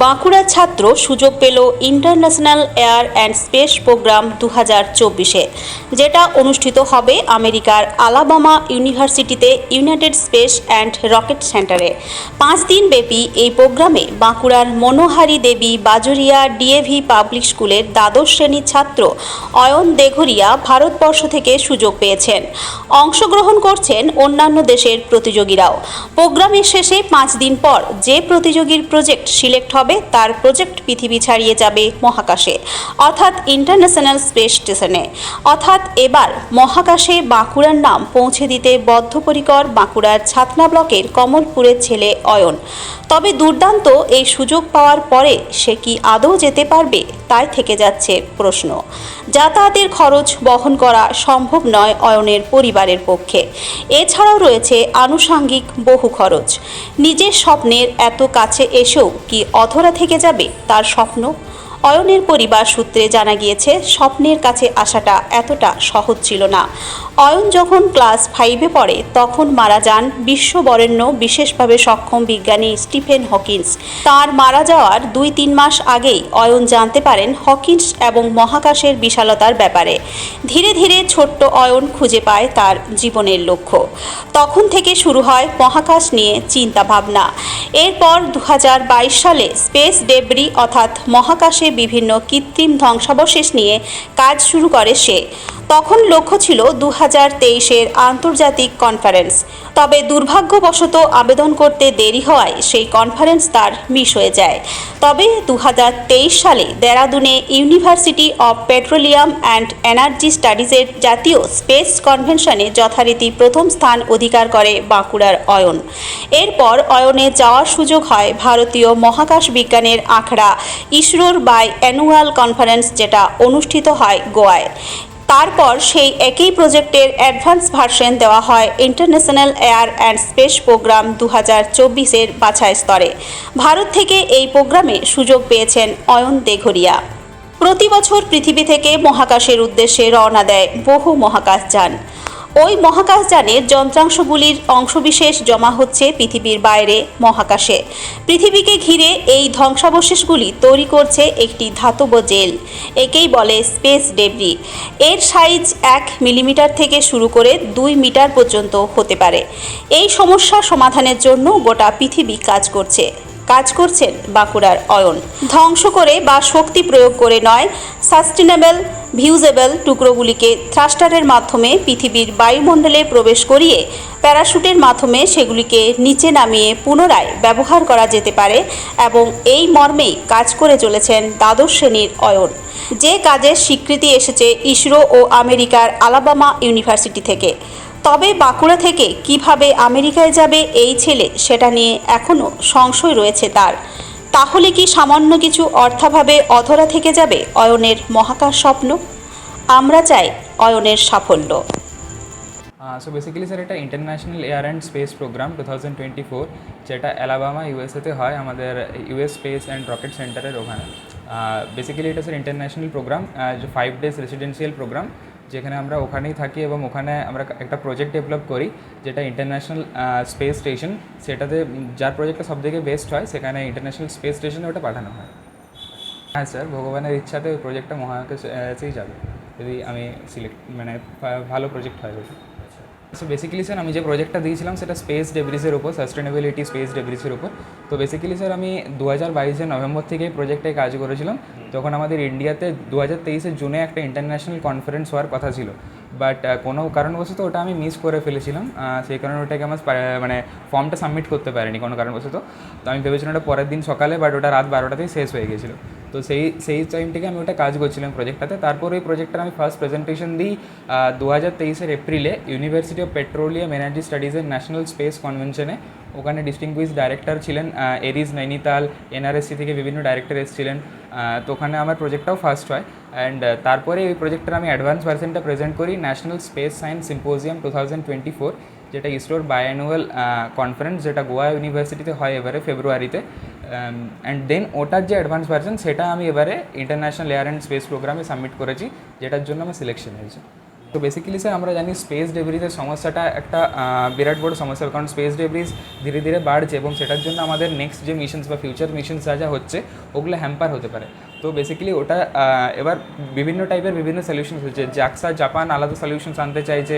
বাঁকুড়ার ছাত্র সুযোগ পেল international air and space program দু হাজার চব্বিশে, যেটা অনুষ্ঠিত হবে আমেরিকার আলাবামা ইউনিভার্সিটিতে ইউনাইটেড স্পেস অ্যান্ড রকেট সেন্টারে। পাঁচ দিন ব্যাপী এই প্রোগ্রামে বাঁকুড়ার মনোহারি দেবী বাজুরিয়া ডিএভি পাবলিক স্কুলের দ্বাদশ শ্রেণির ছাত্র অয়ন দেঘরিয়া ভারতবর্ষ থেকে সুযোগ পেয়েছেন। অংশগ্রহণ করছেন অন্যান্য দেশের প্রতিযোগীরাও। প্রোগ্রামের শেষে পাঁচ দিন পর যে প্রতিযোগীর প্রজেক্ট সিলেক্ট হবে, তার প্রজেক্ট পৃথিবী ছাড়িয়ে যাবে মহাকাশে। অর্থাৎ ইন্টারন্যাশনাল স্পেস স্টেশনে। অর্থাৎ এবার মহাকাশে বাঁকুড়ার নাম পৌঁছে দিতে বদ্ধপরিকর বাঁকুড়ার ছাতনা ব্লকের কমলপুরের ছেলে অয়ন। তবে দুর্দান্ত এই সুযোগ পাওয়ার পরে সে কি আদৌ যেতে পারবে, তাই থেকে যাচ্ছে প্রশ্ন। যাতায়াতের খরচ বহন করা সম্ভব নয় অয়নের পরিবারের পক্ষে। এছাড়াও রয়েছে আনুষাঙ্গিক বহু খরচ। নিজের স্বপ্নের এত কাছে এসেও কি অধরা থেকে যাবে তার স্বপ্ন? অয়নের পরিবার সূত্রে জানা গিয়েছে, স্বপ্নের কাছে আসাটা এতটা সহজ ছিল না। অয়ন যখন ক্লাস ফাইভে পড়ে, তখন মারা যান বিশ্ববরেণ্য, বিশেষভাবে সক্ষম বিজ্ঞানী স্টিফেন হকিন্স। তার মারা যাওয়ার দুই তিন মাস আগেই অয়ন জানতে পারেন হকিন্স এবং মহাকাশের বিশালতার ব্যাপারে। ধীরে ধীরে ছোট্ট অয়ন খুঁজে পায় তার জীবনের লক্ষ্য। তখন থেকে শুরু হয় মহাকাশ নিয়ে চিন্তা ভাবনা এরপর দু হাজার বাইশ সালে স্পেস ডেবরি অর্থাৎ মহাকাশে বিভিন্ন কৃত্রিম ধ্বংসাবশেষ নিয়ে কাজ শুরু করে সে। তখন লক্ষ্য ছিল দু হাজার তেইশের আন্তর্জাতিক কনফারেন্স। তবে দুর্ভাগ্যবশত আবেদন করতে দেরি হওয়ায় সেই কনফারেন্স তার মিস হয়ে যায়। তবে দু হাজার তেইশ সালে দেরাদুনে university of petroleum and energy স্টাডিজের জাতীয় স্পেস কনভেনশনে যথারীতি প্রথম স্থান অধিকার করে বাঁকুড়ার অয়ন। এরপর অয়নে যাওয়ার সুযোগ হয় ভারতীয় মহাকাশ বিজ্ঞানের আখড়া ইসরোর বাই অ্যানুয়াল কনফারেন্স যেটা অনুষ্ঠিত হয় গোয়ায়। তারপর সেই একই প্রজেক্টের অ্যাডভান্স ভার্সন দেওয়া হয় international air and space program দু হাজার চব্বিশের বাছাই স্তরে। ভারত থেকে এই প্রোগ্রামে সুযোগ পেয়েছেন অয়ন দেঘরিয়া। প্রতি বছর পৃথিবী থেকে মহাকাশের উদ্দেশ্যে রওনা দেয় বহু মহাকাশযান। ওই মহাকাশযানের যন্ত্রাংশগুলির অংশবিশেষ জমা হচ্ছে পৃথিবীর বাইরে, মহাকাশে। পৃথিবীকে ঘিরে এই ধ্বংসাবশেষগুলি তৈরি করছে একটি ধাতব জেল, একেই বলে স্পেস ডেবরি। এর সাইজ এক মিলিমিটার থেকে শুরু করে দুই মিটার পর্যন্ত হতে পারে। এই সমস্যা সমাধানের জন্য গোটা পৃথিবী কাজ করছে। কাজ করছেন বাঁকুড়ার অয়ন। ধ্বংস করে বা শক্তি প্রয়োগ করে নয় সাস্টেনেবল ভিউজেবল টুকরোগুলিকে থ্রাস্টারের মাধ্যমে পৃথিবীর বায়ুমণ্ডলে প্রবেশ করিয়ে প্যারাশুটের মাধ্যমে সেগুলিকে নিচে নামিয়ে পুনরায় ব্যবহার করা যেতে পারে এবং এই মর্মেই কাজ করে চলেছেন দ্বাদশ শ্রেণির অয়ন। যে কাজের স্বীকৃতি এসেছে ইসরো ও আমেরিকার আলাবামা ইউনিভার্সিটি থেকে। তবে বাঁকুড়া থেকে কীভাবে আমেরিকায় যাবে এই ছেলে সেটা নিয়ে এখনও সংশয় রয়েছে তার। তাহলে কি সামান্য কিছু অর্থাভাবে অধরা থেকে যাবে অয়নের মহাকাশ স্বপ্ন? আমরা চাই অয়নের সাফল্য। সো বেসিক্যালি স্যার এটা international air and space program two thousand twenty four যেটা অ্যালাবামা ইউএসএতে হয়, আমাদের ইউএস স্পেস অ্যান্ড রকেট সেন্টারের ওখানে। বেসিক্যালি এটা sir international program five days residential program যেখানে আমরা ওখানেই থাকি এবং ওখানে আমরা একটা প্রজেক্ট ডেভেলপ করি, যেটা ইন্টারন্যাশনাল স্পেস স্টেশন সেটাতে যার প্রজেক্টটা সবথেকে বেস্ট হয়, সেখানে ইন্টারন্যাশনাল স্পেস স্টেশনে ওটা পাঠানো হয়। হ্যাঁ স্যার ভগবানের ইচ্ছাতে ওই প্রজেক্টটা মহাকাশেই যাবে। যদি আমি সিলেক্ট মানে ভালো প্রজেক্ট হয় সো বেসিক্যালি স্যার আমি যে প্রজেক্টটা দিয়েছিলাম, সেটা স্পেস ডেব্রিসের উপর সাস্টেনেবিলিটি স্পেস ডেব্রিসের উপর। তো বেসিক্যালি স্যার আমি দু হাজার বাইশের নভেম্বর থেকে প্রজেক্টে কাজ করেছিলাম। তখন আমাদের ইন্ডিয়াতে দু হাজার তেইশের জুনে একটা ইন্টারন্যাশনাল কনফারেন্স হওয়ার কথা ছিল। বাট কোনো কারণবশত ওটা আমি মিস করে ফেলেছিলাম। সেই কারণে ওটাকে আমার মানে ফর্মটা সাবমিট করতে পারিনি কোনো কারণবশত। তো আমি ভেবেছিলাম ওটা পরের দিন সকালে বাট ওটা রাত বারোটাতেই শেষ হয়ে গেছিল। তো সেই সেই টাইম থেকে আমি ওটা কাজ করছিলাম প্রজেক্টটাতে তারপর ওই প্রজেক্টটার আমি ফার্স্ট প্রেজেন্টেশন দিই দু হাজার তেইশের এপ্রিলে ইউনিভার্সিটি অফ পেট্রোলিয়াম এনার্জি স্টাডিজের ন্যাশনাল স্পেস কনভেনশনে ওখানে ডিস্টিংগুইশ ডাইরেক্টর ছিলেন এরিস নৈনিতাল এনআরএসসি থেকে বিভিন্ন ডাইরেক্টর এসেছিলেন। তো ওখানে আমার প্রজেক্টটাও ফার্স্ট হয়। অ্যান্ড তারপরে ওই প্রজেক্টটার আমি অ্যাডভান্স ভার্সনটা প্রেজেন্ট করি national space science symposium two thousand twenty four যেটা ইসরোর বায়ানুয়াল কনফারেন্স যেটা গোয়া ইউনিভার্সিটিতে হয় এবারে ফেব্রুয়ারিতে অ্যান্ড দেন ওটার যে অ্যাডভান্স ভার্সন সেটা আমি এবারে ইন্টারন্যাশনাল এয়ার অ্যান্ড স্পেস প্রোগ্রামে সাবমিট করেছি, যেটার জন্য আমার সিলেকশন হয়েছে। তো বেসিক্যালি স্যার আমরা জানি স্পেস ডেব্রিজের সমস্যাটা একটা বিরাট বড় সমস্যা, কারণ স্পেস ডেব্রিজ ধীরে ধীরে বাড়ছে এবং সেটার জন্য আমাদের নেক্সট যে মিশনস বা ফিউচার মিশনস যা যা হচ্ছে, ওগুলো হ্যাম্পার হতে পারে। তো বেসিক্যালি ওটা এবার বিভিন্ন টাইপের বিভিন্ন সলিউশনস হচ্ছে। জাকসা জাপান আলাদা সলিউশনস আনতে চাইছে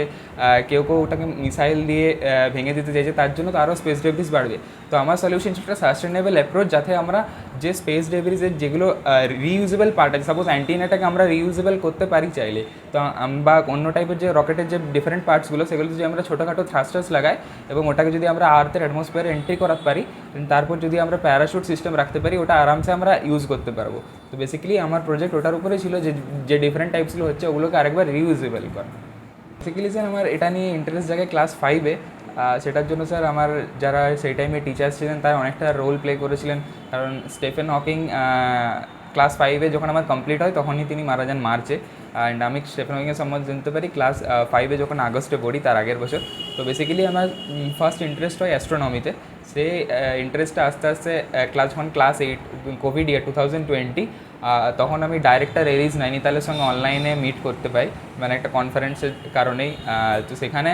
কেউ কেউ ওটাকে মিসাইল দিয়ে ভেঙে দিতে চাইছে তার জন্য তো আরও স্পেস ডেভিস বাড়বে। তো আমার সলিউশন একটা সাস্টেনেবল অ্যাপ্রোচ যাতে আমরা যে স্পেস ডেব্রিজের যেগুলো রিইউজেবল পার্ট আছে সাপোজ অ্যান্টিনাটাকে আমরা রিইউজেবল করতে পারি চাইলে, তো বা অন্য টাইপের যে রকেটের যে ডিফারেন্ট পার্টসগুলো সেগুলো যদি আমরা ছোটোখাটো থ্রাস্টার্স লাগাই এবং ওটাকে যদি আমরা আর্থের অ্যাটমসফিয়ারে এন্ট্রি করাতে পারি তারপর যদি আমরা প্যারাশুট সিস্টেম রাখতে পারি, ওটা আরামসে আমরা ইউজ করতে পারব। তো বেসিক্যালি আমার প্রজেক্ট ওটার উপরে ছিল যে যে ডিফারেন্ট টাইপসগুলো হচ্ছে, ওগুলোকে আরেকবার রিইউজেবল করা। বেসিক্যালি স্যার আমার এটা নিয়ে ইন্টারেস্ট জায়গায় ক্লাস ফাইভে সেটার জন্য স্যার আমার যারা সেই টাইমে টিচার্স ছিলেন, তারা অনেকটা রোল প্লে করেছিলেন। কারণ স্টেফেন হকিং ক্লাস ফাইভে যখন আমার কমপ্লিট হয়, তখনই তিনি মারা যান মার্চে। অ্যান্ড আমি স্টেফেন হকিংয়ের সম্বন্ধে জানতে পারি ক্লাস ফাইভে যখন আগস্টে পড়ি, তার আগের বছর। তো বেসিক্যালি আমার ফার্স্ট ইন্টারেস্ট হয় অ্যাস্ট্রোনমিতে সেই ইন্টারেস্টটা আস্তে আস্তে ক্লাস যখন class eight covid year two thousand twenty তখন আমি ডাইরেক্টর এরিজ নৈনিতালের সঙ্গে অনলাইনে মিট করতে পাই মানে একটা কনফারেন্সের কারণেই। তো সেখানে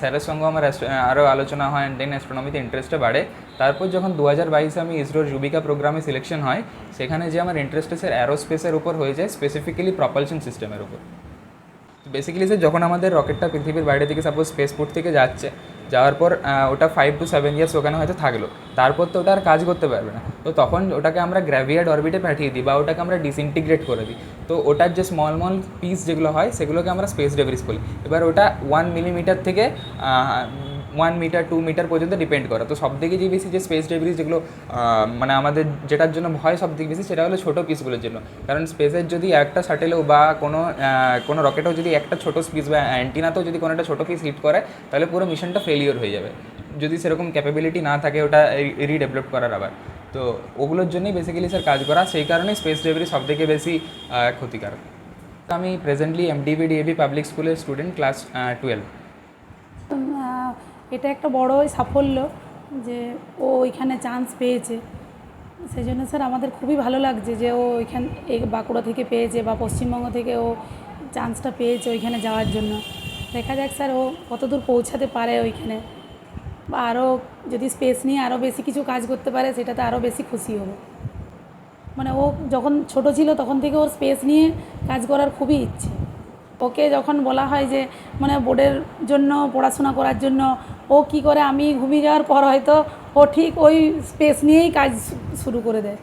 স্যারের সঙ্গেও আমার আরও আলোচনা হয় দেন অ্যাস্ট্রোনমিতে ইন্টারেস্টটা বাড়ে। তারপর যখন দু হাজার বাইশে আমি ইসরোর যুবিকা প্রোগ্রামে সিলেকশন হয়, সেখানে যে আমার ইন্টারেস্ট স্যার অ্যারোস্পেসের উপর হয়ে যায় স্পেসিফিক্যালি প্রপালশন সিস্টেমের উপর। বেসিক্যালি স্যার যখন আমাদের রকেটটা পৃথিবীর বাইরে থেকে সাপোজ স্পেসপোর্ট থেকে যাচ্ছে যাওয়ার পর ওটা ফাইভ টু সেভেন ইয়ার্স ওখানে হয়তো থাকল। তারপর তো ওটা আর কাজ করতে পারবে না। তো তখন ওটাকে আমরা গ্র্যাভিয়ার্ড অরবিটে পাঠিয়ে দিই বা ওটাকে আমরা ডিসইনটিগ্রেট করে দিই। তো ওটার যে স্মল স্মল পিস যেগুলো হয়, সেগুলোকে আমরা স্পেস ডেভারিস বলি। এবার ওটা ওয়ান মিলিমিটার থেকে ওয়ান মিটার টু মিটার পর্যন্ত ডিপেন্ড করে। তো সব থেকে যে বেশি যে স্পেস ডেব্রিস যেগুলো মানে আমাদের যেটার জন্য ভয় সব থেকে বেশি সেটা হলো ছোটো পিসগুলোর জন্য। কারণ স্পেসের যদি একটা স্যাটেলেও বা কোনো কোনো রকেটেও যদি একটা ছোটো পিস বা অ্যান্টিনাতেও যদি কোনো একটা ছোটো পিস হিট করে, তাহলে পুরো মিশনটা ফেলিওর হয়ে যাবে। যদি সেরকম ক্যাপাবিলিটি না থাকে ওটা রিডেভেলপ করার আবার। তো ওগুলোর জন্যই বেসিক্যালি স্যার কাজ করা। সেই কারণেই স্পেস ডেব্রিস সব থেকে বেশি ক্ষতিকারক। আমি প্রেজেন্টলি এমডিবি ডিএবি পাবলিক স্কুলের স্টুডেন্ট ক্লাস টুয়েলভ এটা একটা বড়ই সাফল্য যে ও ওইখানে চান্স পেয়েছে। সেই জন্য স্যার আমাদের খুবই ভালো লাগছে যে ও ওইখান এই বাঁকুড়া থেকে পেয়েছে বা পশ্চিমবঙ্গ থেকে ও চান্সটা পেয়েছে ওইখানে যাওয়ার জন্য। দেখা যাক স্যার ও কতদূর পৌঁছাতে পারে ওইখানে। বা আরও যদি স্পেস নিয়ে আরও বেশি কিছু কাজ করতে পারে সেটাতে আরও বেশি খুশি হব। মানে ও যখন ছোট ছিল তখন থেকে ওর স্পেস নিয়ে কাজ করার খুবই ইচ্ছে। ওকে যখন বলা হয় যে মানে বোর্ডের জন্য পড়াশোনা করার জন্য ও কি করে? আমি ঘুমিয়ে যাওয়ার পর হয়তো ও ঠিক ওই স্পেস নিয়েই কাজ শুরু করে দেয়।